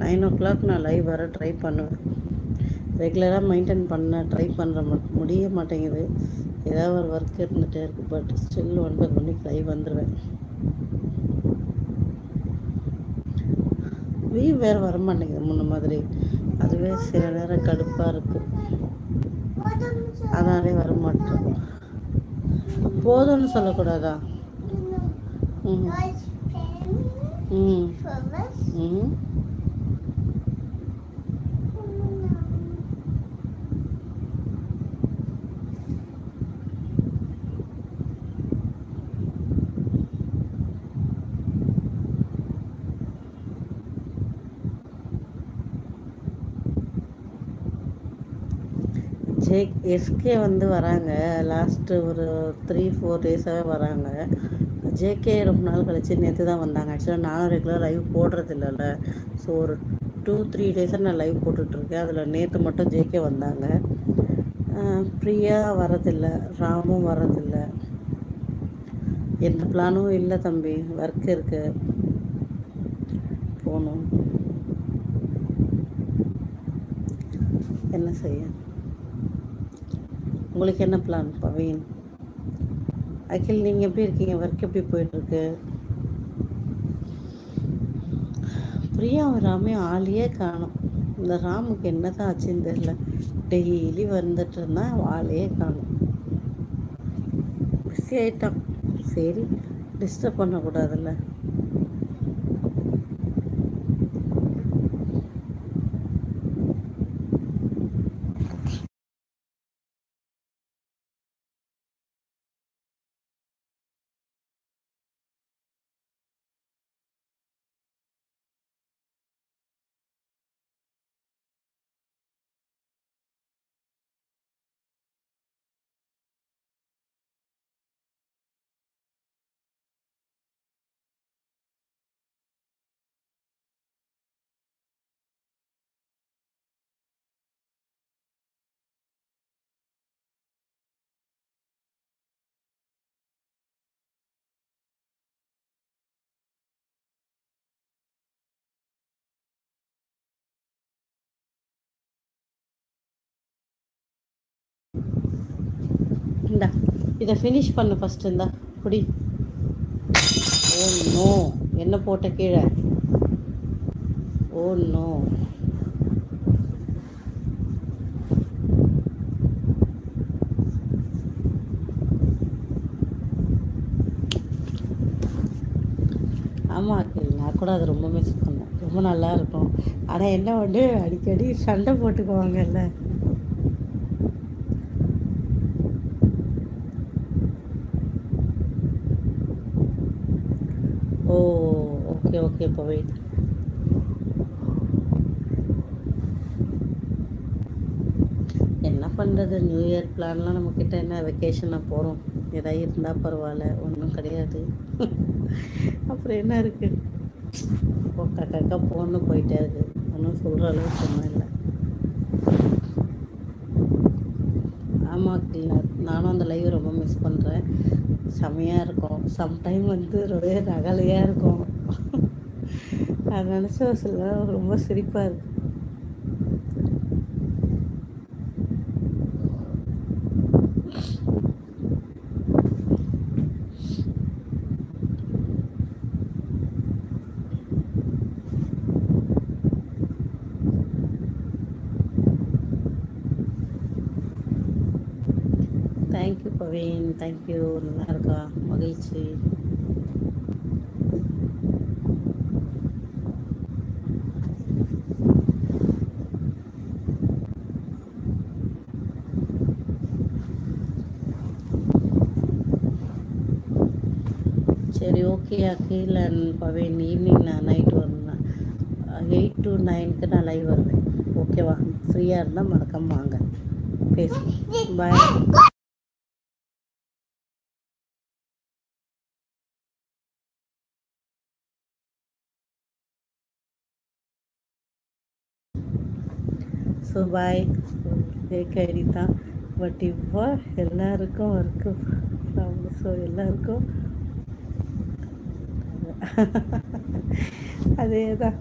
Nine o'clock நான் live வர try பண்ணுவேன். ரெகுலராக மெயின்டைன் பண்ண ட்ரை பண்ணுற முடிய மாட்டேங்குது. ஏதாவது ஒரு ஒர்க் இருந்துகிட்டே இருக்குது பட் ஸ்டில் ஒன்பது மணிக்கு லைவ் வந்துடுவேன் லீவ் வேறு வர மாட்டேங்குது முன்ன மாதிரி. அதுவே சில நேரம் கடுப்பாக இருக்குது அதனாலே வர மாட்டோம் போதும்னு சொல்லக்கூடாதா? ம் ம் ம் ஜே எஸ்கே வந்து வராங்க. லாஸ்ட்டு ஒரு த்ரீ ஃபோர் டேஸாகவே வராங்க. ஜேகே ரொம்ப நாள் கழிச்சு நேற்று தான் வந்தாங்க. ஆக்சுவலாக நானும் ரெகுலர் லைவ் போடுறது இல்லைல்ல ஸோ ஒரு டூ த்ரீ டேஸாக நான் லைவ் போட்டுட்ருக்கேன். அதில் நேற்று மட்டும் ஜேகே வந்தாங்க. ப்ரியா வரதில்லை. ராமும் வரதில்லை. எந்த பிளானும் இல்லை தம்பி. ஒர்க் இருக்குது போகணும் என்ன செய்ய? உங்களுக்கு என்ன பிளான் பவீன்? அகில் நீங்கள் எப்படி இருக்கீங்க? ஒர்க் எப்படி போயிட்டுருக்கு? பிரியா ராமே ஆளையே காணும். இந்த ராமுக்கு என்ன தான் ஆச்சுன்னு தெரியல. டெய்லி வந்துட்டு இருந்தால் ஆளையே காணும். பிஸி ஆகிட்டான் சரி டிஸ்டர்ப் பண்ணக்கூடாதுல்ல. இந்தா இதை ஃபினிஷ் பண்ணு ஃபஸ்ட்டு இருந்தா குடி. Oh ஓ நோ என்ன போட்ட கீழே? ஓ oh நோ ஆமாம் நான் கூட அது ரொம்ப மிஸ் பண்ணேன். ரொம்ப நல்லா இருக்கும். ஆனால் என்ன ஒன்று அடிக்கடி சண்டை போட்டுக்குவாங்கல்ல. ஓ ஓகே ஓகே பவின் என்ன பண்ணுறது நியூ இயர் பிளான்லாம் நம்மக்கிட்ட என்ன வெக்கேஷனாக போகிறோம் ஏதாவது இருந்தால் பரவாயில்ல ஒன்றும் கிடையாது. அப்புறம் என்ன இருக்குது கக்கா கக்கா போன்னு போயிட்டே இருக்குது ஒன்றும் சொல்கிற அளவுக்கு ஒன்றும் இல்லை. ஆமாம் நானும் அந்த லைவ் ரொம்ப மிஸ் பண்ணுறேன் செமையாக இருக்கும். சம்டைம் வந்து ரொம்ப ரகலையாக இருக்கும். அதை நினச்சா சில ரொம்ப சிரிப்பாக இருக்கும் தேங்க்யூ பவீன் தேங்க்யூ நல்லா இருக்கா மகிழ்ச்சி சரி okay Akhil and Paveen evening நான் நைட் வரேன் எயிட் டு நைனுக்கு நான் லைவ் வருவேன் ஓகேவா ஃப்ரீயாக இருந்தால் மறக்காம வாங்க பேசுவோம் bye so bye fake ID தான் பட் இப்போ எல்லாருக்கும் ஒர்க்கு ஸோ எல்லாருக்கும் அதே தான்